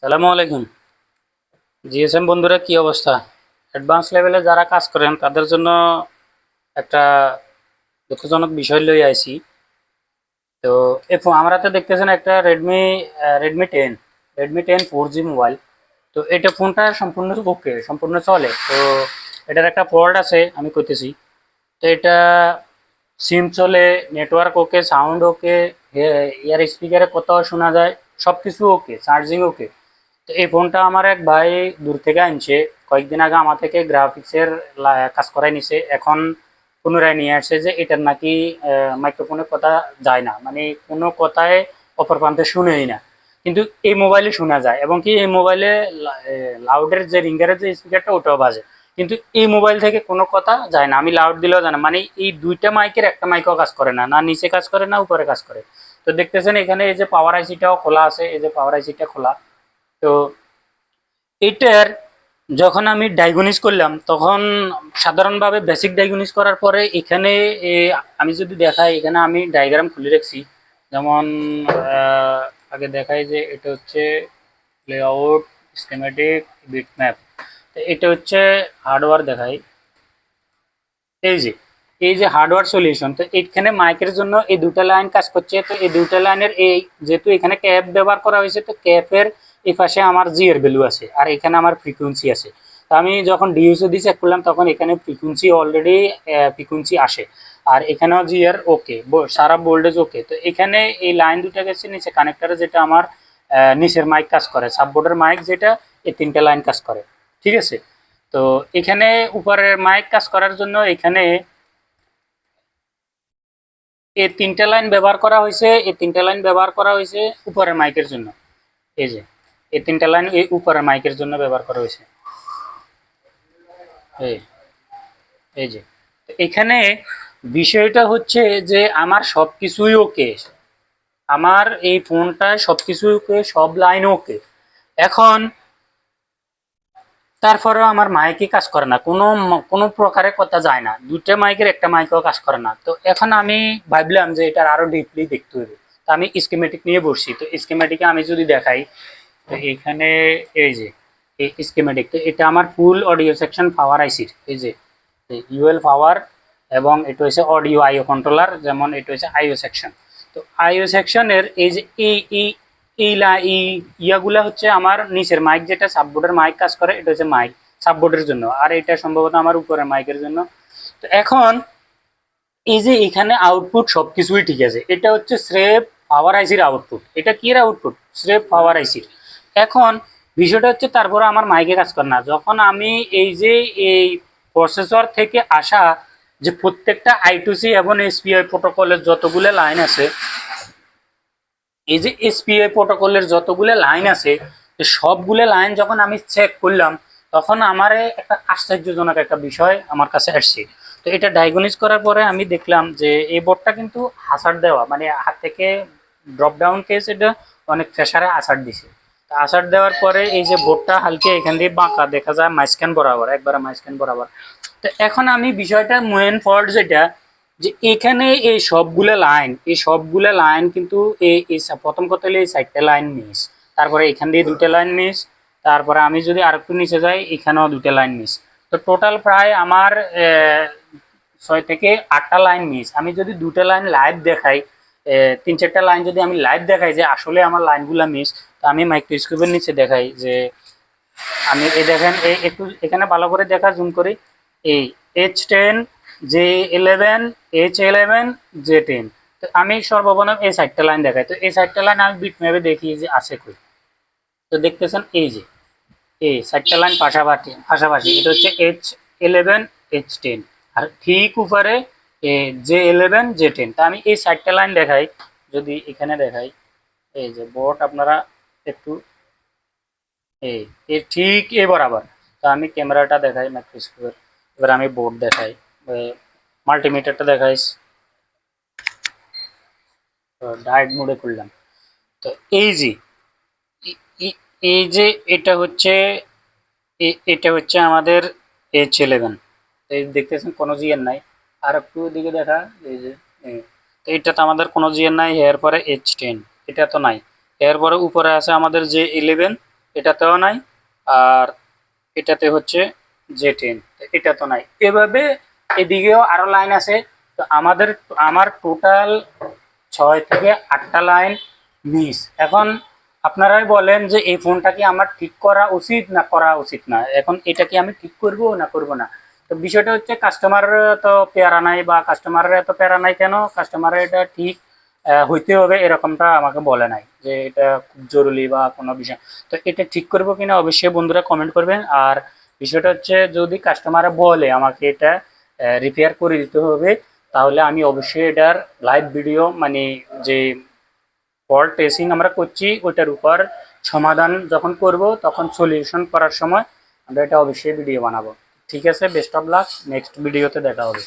সালামু আলাইকুম। জিএসএম বন্ধুরা, কি অবস্থা? অ্যাডভান্স লেভেলে যারা কাজ করেন, তাদের জন্য একটা দুঃখজনক বিষয় লই আইছি। তো, এ ফো- আমরা তো দেখতেছেন একটা Redmi Redmi ten Redmi ten four G mobile তো, এটা ফোনটা সম্পূর্ণ ওকে, সম্পূর্ণ চলে। তো, এটার একটা ফল্ট আছে, আমি করতেছি তো, এটা সিম চলে নেটওয়ার্ক ওকে সাউন্ড ওকে ইয়ার স্পিকারে কোথাও শোনা যায় সব কিছু ওকে চার্জিং ওকে। তো এই ফোনটা আমার এক ভাই দূর থেকে আনছে। কয়েকদিন আগে আমার থেকে গ্রাফিক্সের কাজ করাই নিছে। এখন পুনরায় নিয়ে আসছে যে এটার নাকি মাইক্রোফোনের কথা যায় না। মানে কোনো কথায় অপর প্রান্তে শুনেই না। কিন্তু এই মোবাইলে শোনা যায় এবং কি এই মোবাইলে লাউডের যে রিঙ্গারের যে স্পিকারটা ওটাও বাজে। কিন্তু এই মোবাইল থেকে কোনো কথা যায় না। আমি লাউড দিলেও জানা মানে এই দুইটা মাইকের একটা মাইকও কাজ করে না। না নিচে কাজ করে, না উপরে কাজ করে। তো দেখতেছেন এখানে এই যে পাওয়ার আইসিটাও খোলা আছে। এই যে পাওয়ার আইসিটা খোলা। তো এটার যখন আমি ডায়াগনিস করলাম, তখন সাধারণভাবে বেসিক ডায়াগনিস করার পরে এখানে আমি যদি দেখাই, এখানে আমি ডায়াগ্রাম খুলে রাখছি। যেমন আগে দেখাই যে এটা হচ্ছে লেআউট স্কেমেটিক বিটম্যাপ তো এটা হচ্ছে হার্ডওয়্যার দেখাই। এই যে এই যে হার্ডওয়্যার সলিউশন তো এখানে মাইকের জন্য এই দুটা লাইন কাজ করছে। তো এই দুটা লাইনের এই, যেহেতু এখানে ক্যাপ ব্যবহার করা হয়েছে, তো ক্যাপের এই পাশে আমার জি এর ভ্যালু আছে, আর এখানে আমার ফ্রিকুয়েন্সি আছে। তো আমি যখন ডিউসো দিয়ে চেক করলাম, তখন এখানে ফ্রিকুয়েন্সি অলরেডি ফ্রিকুয়েন্সি আসে, আর এখানেও জি এর ওকে সারা ভোল্টেজ ওকে তো এখানে এই লাইন দুটো গেছে, নিচে কানেক্টারে যেটা আমার নিচের মাইক কাজ করে সাববোর্ডের মাইক যেটা, এই তিনটে লাইন কাজ করে, ঠিক আছে? তো এখানে উপরের মাইক কাজ করার জন্য এখানে এই তিনটে লাইন ব্যবহার করা হয়েছে এই তিনটে লাইন ব্যবহার করা হয়েছে উপরের মাইকের জন্য। এই যে এই তিনটে লাইন এই উপরের মাইকের জন্য ব্যবহার করা হয়েছে। এই যে। এখানে বিষয়টা হচ্ছে যে আমার সব কিছুই ওকে। আমার এই ফোনটায় সব কিছুই ওকে, সব লাইন ওকে। এখন তারপরেও আমার মাইকে কাজ করে না। কোনো কোনো প্রকারে কথা যায় না। দুটো মাইকের একটা মাইকেও কাজ করে না। তো এখন আমি ভাবলাম যে এটার আরও ডিপলি দেখতে হবে। তো আমি স্কিমেটিক নিয়ে বসছি। তো স্কিমেটিকে আমি যদি দেখাই তো এখানে এই যে, এই স্কিমেটিক তো এটা আমার ফুল অডিও সেকশন পাওয়ার আইসির এই যে ইউএল পাওয়ার এবং এটা হচ্ছে অডিও আইও কন্ট্রোলার যেমন এটা হচ্ছে আইও সেকশন তো আইও সেকশনের এই যে, এই এই এই লা- ইয়াগুলা হচ্ছে আমার নিচের মাইক যেটা সাববোর্ডের মাইক কাজ করে, এটা হচ্ছে মাইক সাববোর্ডের জন্য, আর এটা সম্ভবত আমার উপরের মাইকের জন্য। তো এখন এই যে এখানে আউটপুট সবকিছুই ঠিক আছে, এটা হচ্ছে স্রেফ পাওয়ার আইসির আউটপুট এটা কি এর আউটপুট স্রেফ পাওয়ার আইসির এখন বিষয়টা হচ্ছে তারপরে আমার মাইকে কাজ করে না। যখন আমি এই যে এই প্রসেসর থেকে আসা যে প্রত্যেকটা আইটুসি এবং এসপিআই প্রোটোকলের যতগুলো লাইন আছে, এই যে এসপিআই প্রোটোকলের যতগুলো লাইন আছে সবগুলো লাইন যখন আমি চেক করলাম, তখন আমার একটা আশ্চর্যজনক একটা বিষয় আমার কাছে আসছে। তো এটা ডায়াগনিস করার পরে আমি দেখলাম যে এই বোর্ডটা কিন্তু হাসার দেওয়া মানে হাত থেকে ড্রপ ডাউন কেস এটা অনেক প্রেশারে আসার দিছে। তো আসার দেওয়ার পরে এই যে বোর্ডটা হালকা এখান দিয়ে বাঁকা দেখা যায় মাঝখান বরাবর, একবারে মাঝখান বরাবর। তো এখন আমি বিষয়টা মেন ফল্ট যেটা, যে এখানে এই সবগুলো লাইন এই সবগুলো লাইন কিন্তু এই প্রথম কথা হলো এই চারটে লাইন মিস তারপরে এখান দিয়ে দুটো লাইন মিস তারপরে আমি যদি আরেকটু নিচে যাই, এখানেও দুটো লাইন মিস তো টোটাল প্রায় আমার ছয় থেকে আটটা লাইন মিস আমি যদি দুটো লাইন লাইভ দেখাই তিন চারটা লাইন যদি আমি লাইভ দেখাই যে আসলে আমার লাইনগুলো মিস তো আমি মাইক্রোস্কোপের নিচে দেখাই যে আমি এই দেখেন, এই একটু এখানে ভালো করে দেখা জুম করি। এই H ten J eleven H eleven J ten তো আমি সর্বপ্রথম এই সাইডটা লাইন দেখাই। তো এই সাইডটা লাইন আমি বিট ম্যাপে দেখি যে আছে কই। তো দেখতেছেন এই যে, এই সাইডটা লাইন পাশাপাশি পাশাপাশি। এটা হচ্ছে এইচ ইলেভেন এইচ টেন আর ঠিক উপরে জে ইলেভেন জে টেন তা আমি এই সাইডটা লাইন দেখাই, যদি এখানে দেখাই, এই যে বোর্ড আপনারা একটু। এই এর ঠিক এ বরাবর। তো আমি ক্যামেরাটা দেখাই মাইক্রোস্কোপের এবার আমি বোর্ড দেখাই। মাল্টিমিটারটা দেখাইস। ডায়েট মোডে করলাম তো এই যে এই যে এটা হচ্ছে এটা হচ্ছে আমাদের এইচ ইলেভেন এই দেখতেছেন কোনো জিএর নাই। আর একটু দিকে দেখা, এই যে তো এটা তো আমাদের কোনো জিএর নাই, এরপরে এইচ টেন এটা তো নাই। এরপরে উপরে আছে আমাদের যে ইলেভেন এটাতেও নাই, আর এটাতে হচ্ছে জে টেন এটা তো নাই। এভাবে এদিকেও আরও লাইন আছে, তো আমাদের, আমার টোটাল ছয় থেকে আটটা লাইন মিস এখন আপনারাই বলেন যে এই ফোনটা কি আমার ঠিক করা উচিত না করা উচিত না? এখন এটা কি আমি ঠিক করব না করব না? তো বিষয়টা হচ্ছে কাস্টমার তো পেয়ারা নাই বা কাস্টমারের এত পেয়ারা নাই কেন? কাস্টমারের এটা ঠিক হইতে হবে এরকমটা আমাকে বলে নাই যে এটা খুব জরুরি বা কোনো বিষয়। তো এটা ঠিক করব কিনা অবশ্যই বন্ধুরা কমেন্ট করবেন। আর বিষয়টা হচ্ছে যদি কাস্টমার বলে আমাকে এটা রিপেয়ার করে দিতে হবে, তাহলে আমি অবশ্যই এটার লাইভ ভিডিও মানে যে ফল্ট টেস্টিং আমরা করছি ওটার উপর সমাধান যখন করব, তখন সলিউশন করার সময় আমরা এটা অবশ্যই ভিডিও বানাবো। ঠিক আছে বেস্ট অফ লাক নেক্সট ভিডিওতে দেখা হবে।